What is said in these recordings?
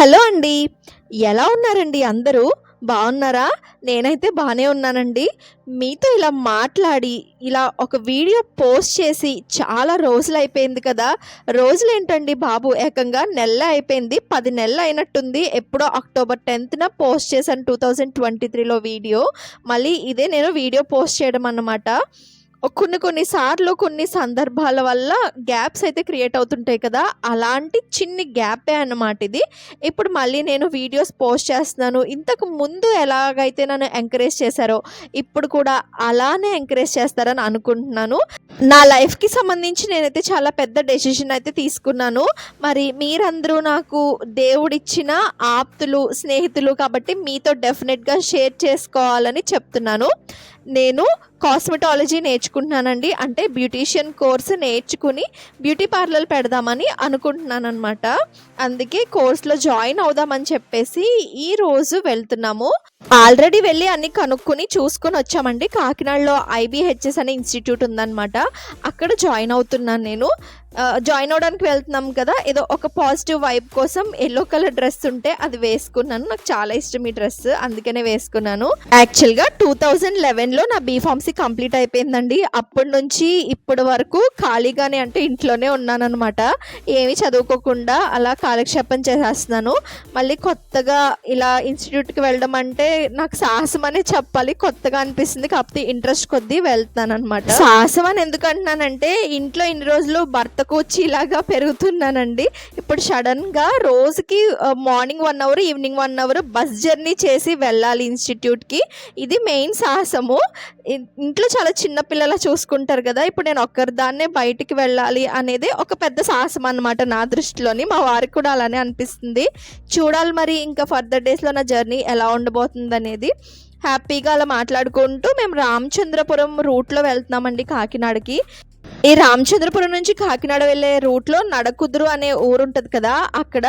Hello అండి. ఎలా ఉన్నారండి అందరూ? బాగున్నారా? నేనైతే బాగానే ఉన్నానండి. మీతో ఇలా మాట్లాడి ఇలా ఒక వీడియో పోస్ట్ చేసి చాలా రోజులు అయిపోయింది కదా. రోజులు ఏంటండి బాబు? ఏకంగా నెల అయిపోయింది. పది నెలలు అయినట్టుంది. ఎప్పుడో అక్టోబర్ టెన్త్న పోస్ట్ చేశాను టూ థౌజండ్ ట్వంటీ త్రీలో వీడియో. మళ్ళీ ఇదే నేను వీడియో పోస్ట్ చేయడం అన్నమాట. కొన్ని కొన్ని సార్లు కొన్ని సందర్భాల వల్ల గ్యాప్స్ అయితే క్రియేట్ అవుతుంటాయి కదా. అలాంటి చిన్ని గ్యాపే అన్నమాట ఇది. ఇప్పుడు మళ్ళీ నేను వీడియోస్ పోస్ట్ చేస్తున్నాను. ఇంతకు ముందు ఎలాగైతే నన్ను ఎంకరేజ్ చేశారో ఇప్పుడు కూడా అలానే ఎంకరేజ్ చేస్తారని అనుకుంటున్నాను. నా లైఫ్కి సంబంధించి నేనైతే చాలా పెద్ద డెసిషన్ అయితే తీసుకున్నాను. మరి మీరందరూ నాకు దేవుడిచ్చిన ఆప్తులు స్నేహితులు కాబట్టి మీతో డెఫినెట్గా షేర్ చేసుకోవాలని చెప్తున్నాను. నేను కాస్మెటాలజీ నేర్చుకుంటున్నానండి. అంటే బ్యూటీషియన్ కోర్స్ నేర్చుకుని బ్యూటీ పార్లర్ పెడదామని అనుకుంటున్నాను అనమాట అందుకే కోర్స్లో జాయిన్ అవుదామని చెప్పేసి ఈ రోజు వెళ్తున్నాము. ఆల్రెడీ వెళ్ళి అన్ని కనుక్కొని చూసుకొని వచ్చామండి. కాకినాడలో ఐబిహెచ్ఎస్ అనే ఇన్స్టిట్యూట్ ఉందన్నమాట. అక్కడ జాయిన్ అవుతున్నాను నేను. జాయిన్ అవడానికి వెళ్తున్నాం కదా. ఏదో ఒక పాజిటివ్ వైబ్ కోసం ఎల్లో కలర్ డ్రెస్ ఉంటే అది వేసుకున్నాను. నాకు చాలా ఇష్టం ఈ డ్రెస్ అందుకనే వేసుకున్నాను. యాక్చువల్గా టూ థౌజండ్ లెవెన్లో నా బీఫార్మసీ కంప్లీట్ అయిపోయిందండి. అప్పటి నుంచి ఇప్పటి వరకు ఖాళీగానే అంటే ఇంట్లోనే ఉన్నానన్నమాట. ఏమీ చదువుకోకుండా అలా కాలక్షేపం చేసేస్తున్నాను. మళ్ళీ కొత్తగా ఇలా ఇన్స్టిట్యూట్కి వెళ్ళడం అంటే నాకు సాహసం అనే చెప్పాలి. కొత్తగా అనిపిస్తుంది కాకపోతే ఇంట్రెస్ట్ కొద్దీ వెళ్తున్నాను అనమాట సాహసం అని ఎందుకు అంటున్నానంటే ఇంట్లో ఇన్ని రోజులు భర్తకు వచ్చి ఇలాగా పెరుగుతున్నానండి. ఇప్పుడు సడన్గా రోజుకి morning one hour evening one hour bus journey చేసి వెళ్ళాలి ఇన్స్టిట్యూట్కి. ఇది మెయిన్ సాహసము. ఇంట్లో చాలా చిన్న పిల్లల చూసుకుంటారు కదా ఇప్పుడు నేను ఒక్కరిదాన్నే బయటికి వెళ్ళాలి అనేది ఒక పెద్ద సాహసం అన్నమాట నా దృష్టిలోని. మా వారికి కూడా అలానే అనిపిస్తుంది. చూడాలి మరి ఇంకా ఫర్దర్ డేస్లో నా జర్నీ ఎలా ఉండబోతుంది అనేది హ్యాపీగా అలా మాట్లాడుకుంటూ మేము రామచంద్రపురం రూట్లో వెళ్తున్నామండి కాకినాడకి. ఈ రామచంద్రపురం నుంచి కాకినాడ వెళ్ళే రూట్లో నడకుదురు అనే ఊరు ఉంటుంది కదా అక్కడ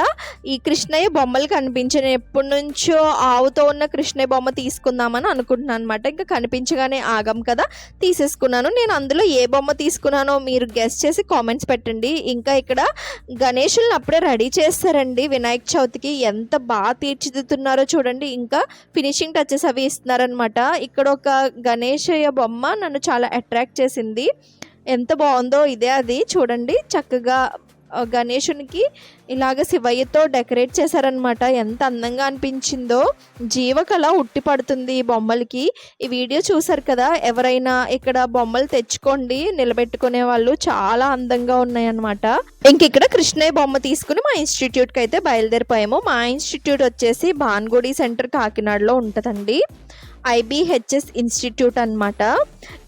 ఈ కృష్ణయ్య బొమ్మలు కనిపించిన ఎప్పటి నుంచో ఆవుతో ఉన్న కృష్ణయ్య బొమ్మ తీసుకుందామని అనుకుంటున్నాను అనమాట ఇంకా కనిపించగానే ఆగం కదా తీసేసుకున్నాను. నేను అందులో ఏ బొమ్మ తీసుకున్నానో మీరు గెస్ట్ చేసి కామెంట్స్ పెట్టండి. ఇంకా ఇక్కడ గణేషుల్ని అప్పుడే రెడీ చేస్తారండి. వినాయక చవితికి ఎంత బాగా తీర్చిదిద్దుతున్నారో చూడండి. ఇంకా ఫినిషింగ్ టచెస్ అవి ఇస్తున్నారనమాట ఇక్కడ ఒక గణేశయ్య బొమ్మ నన్ను చాలా అట్రాక్ట్ చేసింది. ఎంత బాగుందో ఇదే అది. చూడండి చక్కగా గణేషునికి ఇలాగ శివయ్యతో డెకరేట్ చేశారనమాట ఎంత అందంగా అనిపించిందో. జీవకళ ఉట్టి పడుతుంది ఈ బొమ్మలకి. ఈ వీడియో చూసారు కదా ఎవరైనా ఇక్కడ బొమ్మలు తెచ్చుకోండి నిలబెట్టుకునే వాళ్ళు చాలా అందంగా ఉన్నాయన్నమాట. ఇంక ఇక్కడ కృష్ణయ్య బొమ్మ తీసుకుని మా ఇన్స్టిట్యూట్కి అయితే బయలుదేరిపోయాము. మా ఇన్స్టిట్యూట్ వచ్చేసి భాన్గుడి సెంటర్ కాకినాడలో ఉంటుందండి. ఐబిహెచ్ఎస్ ఇన్స్టిట్యూట్ అనమాట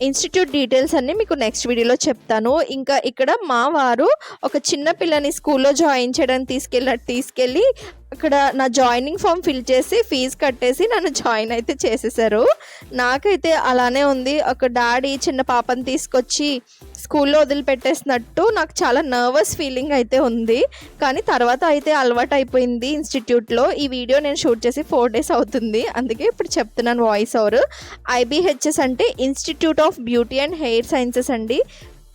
ఇన్స్టిట్యూట్ డీటెయిల్స్ అన్ని మీకు నెక్స్ట్ వీడియోలో చెప్తాను. ఇంకా ఇక్కడ మా వారు ఒక చిన్న పిల్లని స్కూల్లో జాయిన్ చేయడానికి తీసుకెళ్ళినట్టు తీసుకెళ్ళి అక్కడ నా జాయినింగ్ ఫామ్ ఫిల్ చేసి ఫీజు కట్టేసి నన్ను జాయిన్ అయితే చేసేసారు. నాకైతే అలానే ఉంది. ఒక డాడీ చిన్న పాపని తీసుకొచ్చి స్కూల్లో వదిలిపెట్టేసినట్టు నాకు చాలా నర్వస్ ఫీలింగ్ అయితే ఉంది. కానీ తర్వాత అయితే అలవాటు అయిపోయింది ఇన్స్టిట్యూట్లో. ఈ వీడియో నేను షూట్ చేసి ఫోర్ డేస్ అవుతుంది. అందుకే ఇప్పుడు చెప్తున్నాను వాయిస్ ఓవర్. ఐబిహెచ్ఎస్ అంటే institute of beauty and hair sciences అండి.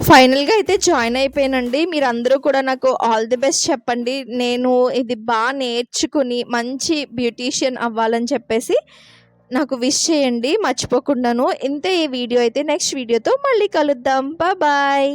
ఫైనల్గా అయితే జాయిన్ అయిపోయానండి. మీరు అందరూ కూడా నాకు ఆల్ ది బెస్ట్ చెప్పండి. నేను ఇది బాగా నేర్చుకుని మంచి బ్యూటీషియన్ అవ్వాలని చెప్పేసి నాకు విష్ చేయండి. మర్చిపోకుండాను. ఇంతే ఈ వీడియో అయితే నెక్స్ట్ వీడియోతో మళ్ళీ కలుద్దాం. బాయ్.